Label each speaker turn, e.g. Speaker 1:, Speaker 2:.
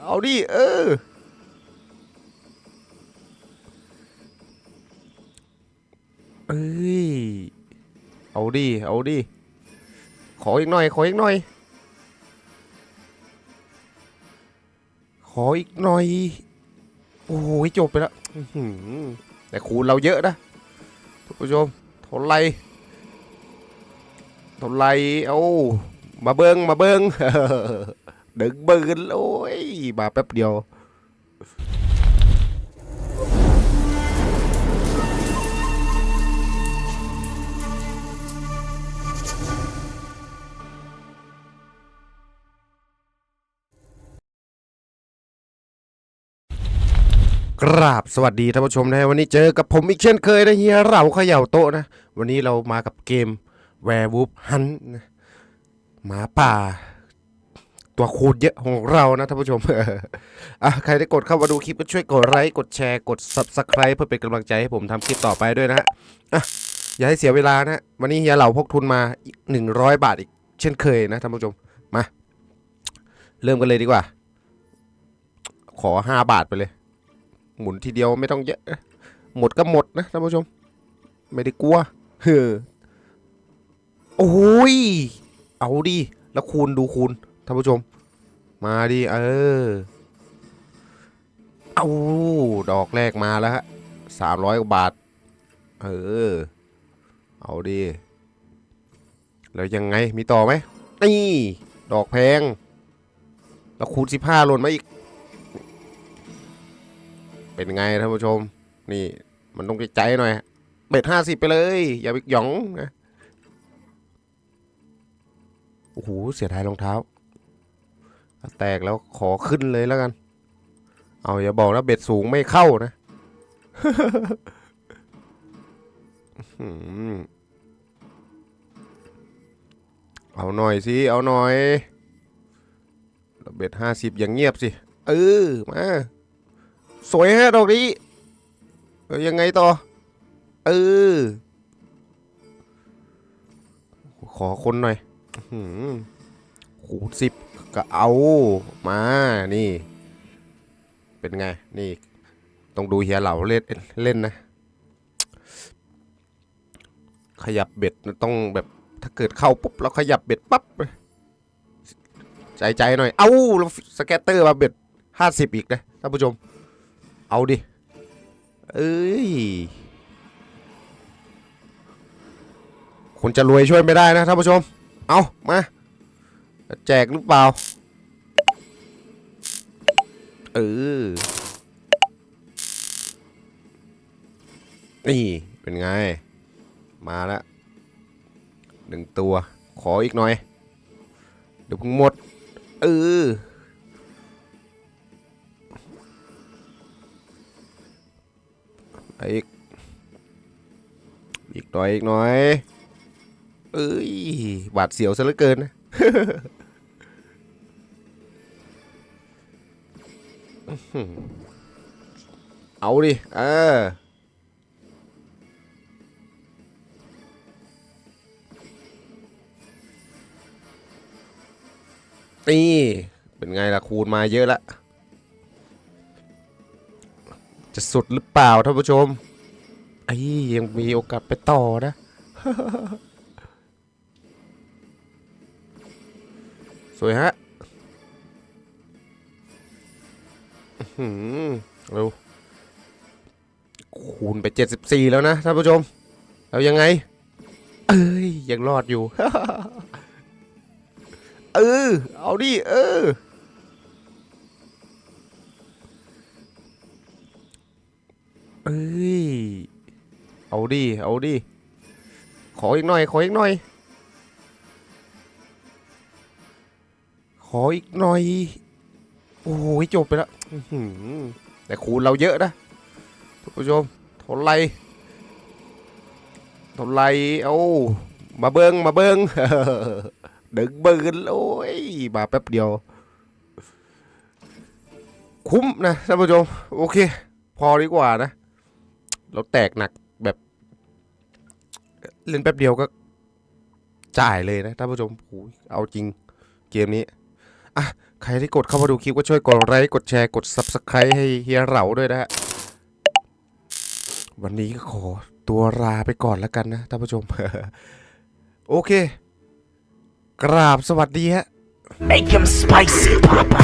Speaker 1: เอาดิ เออ เอ้ย เอาดิ เอาดิ ขออีกหน่อย ขออีกหน่อย ขออีกหน่อย โอ้ยจบไปแล้วแต่คูณเราเยอะนะทุกผู้ชมท่าไรท่าไรเอามาเบิงมาเบิง ดึงบืนโอ้ยมาแป๊บเดียวกราบสวัสดีท่านผู้ชมนะวันนี้เจอกับผมอีกเช่นเคยนะเฮียเราเขย่าโต๊ะนะ วันนี้เรามากับเกม Werewolf Hunt นหมาป่า ตัวคูณเยอะของเรานะท่านผู้ชมอะใครได้กดเข้ามาดูคลิปก็ช่วยกดไลค์กดแชร์กด Subscribe เพื่อเป็นกำลังใจให้ผมทำคลิปต่อไปด้วยนะฮะอะอย่าให้เสียเวลานะวันนี้เฮียเหล่าพกทุนมาอีกหนึ่งร้อยบาทอีก เช่นเคยนะท่านผู้ชมมา เริ่มกันเลยดีกว่า ขอห้าบาทไปเลย หมุนทีเดียวไม่ต้องเยอะ หมดก็หมดนะท่านผู้ชม ไม่ได้กลัวเฮ้อโอ้ยเอาดิแล้วคูณดูคูณานผู้ชม มาดิเออ เอาดอกแรกมาแล้วฮะสามร้อยกว่าบาท เออ เอาดิ แล้วยังไง มีต่อไหมนี่ ดอกแพง แล้วคูณสิบห้าหล่นมาอีก เป็นไงท่านผู้ชม นี่ มันต้องใจหน่อยเบ็ดห้าสิบไปเลย อย่าไปหยองนะโอ้โห เสียดายรองเท้า แตกแล้วขอขึ้นเลยแล้วกัน เอาอย่าบอกนะเบ็ดสูงไม่เข้านะเอาหน่อยสิ เอาหน่อยเบ็ดห้าสิบอย่างเงียบสิ เออ มา สวยฮะดอกนี้ยังไงต่อ เออ ขอคนหน่อย อื หูสิบก็เอามานี่ เป็นไง นี่ ต้องดูเฮียเหล่าเล่นเล่นนะ ขยับเบ็ดต้องแบบถ้าเกิดเข้าปุ๊บแล้วขยับเบ็ดปั๊บใจใจหน่อย เอาแล้วสแกตเตอร์มาเบ็ดห้าสิบอีกนะท่านผู้ชม เอาดิ เอ้ยคนจะรวยช่วยไม่ได้นะท่านผู้ชม เอามา แจกหรือเปล่า เออ นี่ เป็นไง มาแล้วหนึ่งตัว ขออีกหน่อย เดี๋ยวพิ่งหมด เอออีก อีกหน่อย อีกหน่อย เอ้ย บาดเสียวซะเหลือเกิน เอาดิ เออ นี่ เป็นไงล่ะ คูณมาเยอะละ จะสุดหรือเปล่าท่านผู้ชม ไอ้ยังมีโอกาสไปต่อนะสวยฮะ เร็วคูณไป 74 แล้วนะท่านผู้ชม แล้วยังไง เอ้ย ยังรอดอยู่ เออ เอาดิ เออ เอ้ย เอาดิ เอาดิ ขออีกหน่อย ขออีกหน่อย ขออีกหน่อย โอ้ยจบไปแล้วแต่คูณเราเยอะนะท่านผู้ชมท่าไรท่าไรเอามาเบิงมาเบิงดึงบืนโอ้ยมาแป๊บเดียว คุ้มนะท่านผู้ชมโอเค พอดีกว่านะ เราแตกหนักแบบ เล่นแป๊บเดียวก็ จ่ายเลยนะท่านผู้ชมเอาจริงเกมนี้อะ ใครที่กดเข้ามาดูคลิปก็ช่วยกดไลค์กดแชร์กด Subscribe ให้เฮียเหลาด้วยนะฮะวันนี้ก็ขอตัวลาไปก่อนแล้วกันนะท่านผู้ชม โอเค กราบสวัสดีฮะ
Speaker 2: Make him spicy, Papa.